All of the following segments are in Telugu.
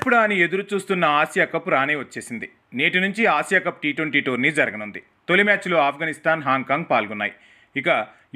ఇప్పుడు అని ఎదురు చూస్తున్న ఆసియా కప్ రానే వచ్చేసింది. నేటి నుంచి Asia cup T twenty tourney జరగనుంది. తొలి మ్యాచ్లో ఆఫ్ఘనిస్తాన్ హాంకాంగ్ పాల్గొన్నాయి. ఇక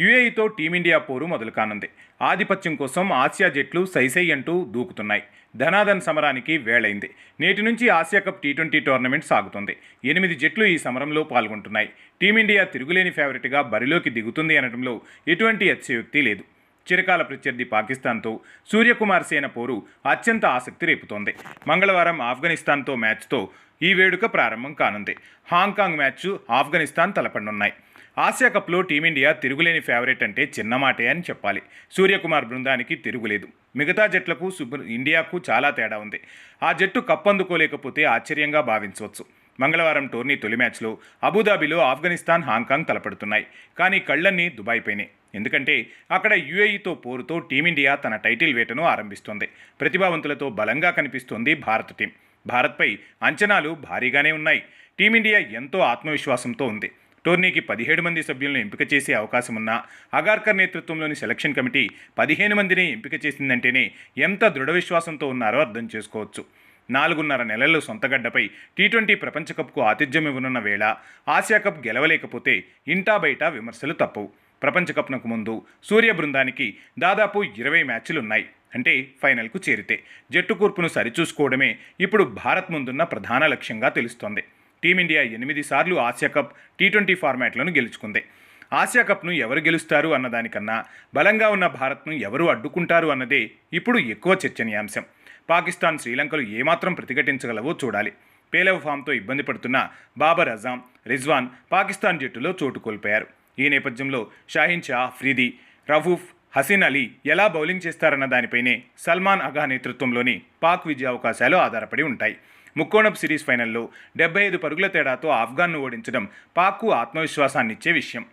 యుఏఈతో టీమిండియా పోరు మొదలు కానుంది ఆధిపత్యం కోసం ఆసియా జట్లు సైసై అంటూ దూకుతున్నాయి. ధనాధన్ సమరానికి వేళైంది నేటి నుంచి Asia cup T twenty tournament సాగుతుంది. ఎనిమిది జట్లు ఈ సమరంలో పాల్గొంటున్నాయి. టీమిండియా తిరుగులేని ఫేవరెట్గా బరిలోకి దిగుతుంది అనడంలో ఎటువంటి అతిశయోక్తి లేదు. చిరకాల ప్రత్యర్థి పాకిస్తాన్తో సూర్యకుమార్ సేన పోరు అత్యంత ఆసక్తి రేపుతోంది. మంగళవారం ఆఫ్ఘనిస్తాన్తో మ్యాచ్తో ఈ వేడుక ప్రారంభం కానుంది. హాంకాంగ్ మ్యాచ్ ఆఫ్ఘనిస్తాన్ తలపడనున్నాయి ఆసియా కప్లో టీమిండియా తిరుగులేని ఫేవరెట్ అంటే చిన్నమాటే అని చెప్పాలి. సూర్యకుమార్ బృందానికి తిరుగులేదు. మిగతా జట్లకు సుబ ఇండియాకు చాలా తేడా ఉంది. ఆ జట్టు కప్పందుకోలేకపోతే ఆశ్చర్యంగా భావించవచ్చు. మంగళవారం టోర్నీ తొలి మ్యాచ్లో అబుదాబిలో ఆఫ్ఘనిస్తాన్ హాంకాంగ్ తలపడుతున్నాయి. కానీ కళ్ళన్నీ దుబాయ్పైనే. ఎందుకంటే అక్కడ యుఏఈతో పోరుతో టీమిండియా తన టైటిల్ వేటను ఆరంభిస్తోంది. ప్రతిభావంతులతో బలంగా కనిపిస్తోంది భారత్ టీం. భారత్పై అంచనాలు భారీగానే ఉన్నాయి. టీమిండియా ఎంతో ఆత్మవిశ్వాసంతో ఉంది. టోర్నీకి పదిహేడు మంది సభ్యులను ఎంపిక చేసే అవకాశం ఉన్న అగార్కర్ నేతృత్వంలోని సెలక్షన్ కమిటీ పదిహేను మందిని ఎంపిక చేసిందంటేనే ఎంత దృఢ విశ్వాసంతో ఉన్నారో అర్థం చేసుకోవచ్చు. నాలుగున్నర నెలలు సొంతగడ్డపై టీ ట్వంటీ ప్రపంచ కప్కు ఆతిథ్యం ఇవ్వనున్న వేళ ఆసియా కప్ గెలవలేకపోతే ఇంటా బయట విమర్శలు తప్పవు. ప్రపంచకప్నకు ముందు సూర్య బృందానికి దాదాపు ఇరవై మ్యాచ్లున్నాయి. అంటే ఫైనల్కు చేరితే. జట్టు కూర్పును సరిచూసుకోవడమే ఇప్పుడు భారత్ ముందున్న ప్రధాన లక్ష్యంగా తెలుస్తోంది. టీమిండియా ఎనిమిది సార్లు ఆసియా కప్ టీ ట్వంటీ ఫార్మాట్లను గెలుచుకుంది. ఆసియా కప్ను ఎవరు గెలుస్తారు అన్నదానికన్నా బలంగా ఉన్న భారత్ను ఎవరు అడ్డుకుంటారు అన్నదే ఇప్పుడు ఎక్కువ చర్చనీయాంశం. పాకిస్తాన్ శ్రీలంకలు ఏమాత్రం ప్రతిఘటించగలవో చూడాలి. పేలవ ఫామ్తో ఇబ్బంది పడుతున్న బాబర్ అజాం రిజ్వాన్ పాకిస్తాన్ జట్టులో చోటు కోల్పోయారు. ఈ నేపథ్యంలో షాహీన్ షా ఫ్రీది రఫూఫ్ హసీన్ అలీ ఎలా బౌలింగ్ చేస్తారన్న దానిపైనే సల్మాన్ అగా నేతృత్వంలోని పాక్ విజయావకాశాలు ఆధారపడి ఉంటాయి. ముక్కోణపు సిరీస్ ఫైనల్లో డెబ్బై ఐదు పరుగుల తేడాతో ఆఫ్ఘన్ను ఓడించడం పాక్కు ఆత్మవిశ్వాసాన్నిచ్చే విషయం.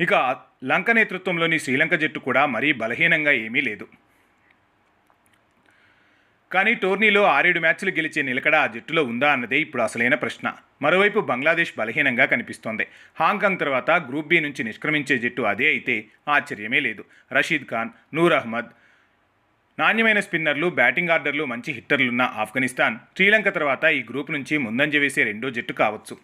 ఇక లంక నేతృత్వంలోని శ్రీలంక జట్టు కూడా మరీ బలహీనంగా ఏమీ లేదు. కానీ టోర్నీలో ఆరేడు మ్యాచ్లు గెలిచే నిలకడ ఆ జట్టులో ఉందా అన్నదే ఇప్పుడు అసలైన ప్రశ్న. మరోవైపు బంగ్లాదేశ్ బలహీనంగా కనిపిస్తోంది. హాంకాంగ్ తర్వాత గ్రూప్ బి నుంచి నిష్క్రమించే జట్టు అదే అయితే ఆశ్చర్యమే లేదు. రషీద్ ఖాన్ నూర్ అహ్మద్ నాణ్యమైన స్పిన్నర్లు బ్యాటింగ్ ఆర్డర్లు మంచి హిట్టర్లున్న ఆఫ్ఘనిస్తాన్ శ్రీలంక తర్వాత ఈ గ్రూప్ నుంచి ముందంజ వేసే రెండో జట్టు కావచ్చు.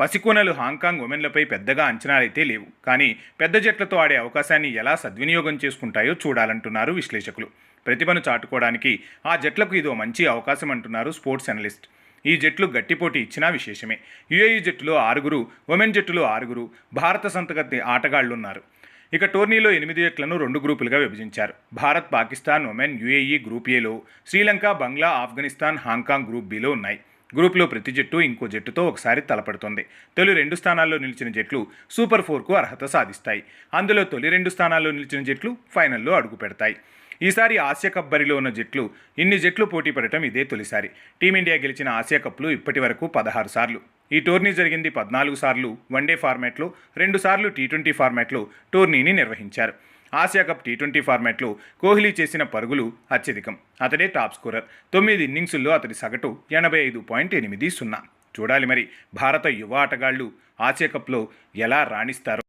పసికూనలు హాంకాంగ్ ఉమెన్లపై పెద్దగా అంచనాలైతే లేవు. కానీ పెద్ద జట్లతో ఆడే అవకాశాన్ని ఎలా సద్వినియోగం చేసుకుంటాయో చూడాలంటున్నారు విశ్లేషకులు. ప్రతిభను చాటుకోవడానికి ఆ జట్లకు ఇదో మంచి అవకాశం అంటున్నారు స్పోర్ట్స్ అనలిస్ట్. ఈ జట్లు గట్టిపోటీ ఇచ్చినా విశేషమే. యుఏఈ జట్టులో ఆరుగురు ఉమెన్ జట్టులో ఆరుగురు భారత సంతగతి ఆటగాళ్ళున్నారు ఇక టోర్నీలో ఎనిమిది జట్లను రెండు గ్రూపులుగా విభజించారు. Bharat Pakistan Oman UAE group ఏలో Sri Lanka Bangla Afghanistan Hong Kong group below ఉన్నాయి. గ్రూప్లో ప్రతి జట్టు ఇంకో జట్టుతో ఒకసారి తలపడుతోంది. తొలి రెండు స్థానాల్లో నిలిచిన జట్లు సూపర్ ఫోర్కు అర్హత సాధిస్తాయి. అందులో తొలి రెండు స్థానాల్లో నిలిచిన జట్లు ఫైనల్లో అడుగు పెడతాయి. ఈసారి ఆసియా కప్ బరిలో ఉన్న జట్లు ఇన్ని జట్లు పోటీ పడటం ఇదే తొలిసారి. టీమిండియా గెలిచిన ఆసియా కప్లు ఇప్పటి వరకు పదహారు సార్లు. ఈ టోర్నీ జరిగింది పద్నాలుగు సార్లు వన్డే ఫార్మాట్లో రెండు సార్లు టీ ట్వంటీ ఫార్మాట్లో టోర్నీని నిర్వహించారు. ఆసియా కప్ టీ ట్వంటీ ఫార్మాట్లో కోహ్లీ చేసిన పరుగులు అత్యధికం. అతడే టాప్ స్కోరర్. తొమ్మిది ఇన్నింగ్సుల్లో అతడి సగటు ఎనభై ఐదు పాయింట్ ఎనిమిది సున్నా. చూడాలి మరి భారత యువ ఆటగాళ్ళు ఆసియా కప్లో ఎలా రాణిస్తారు.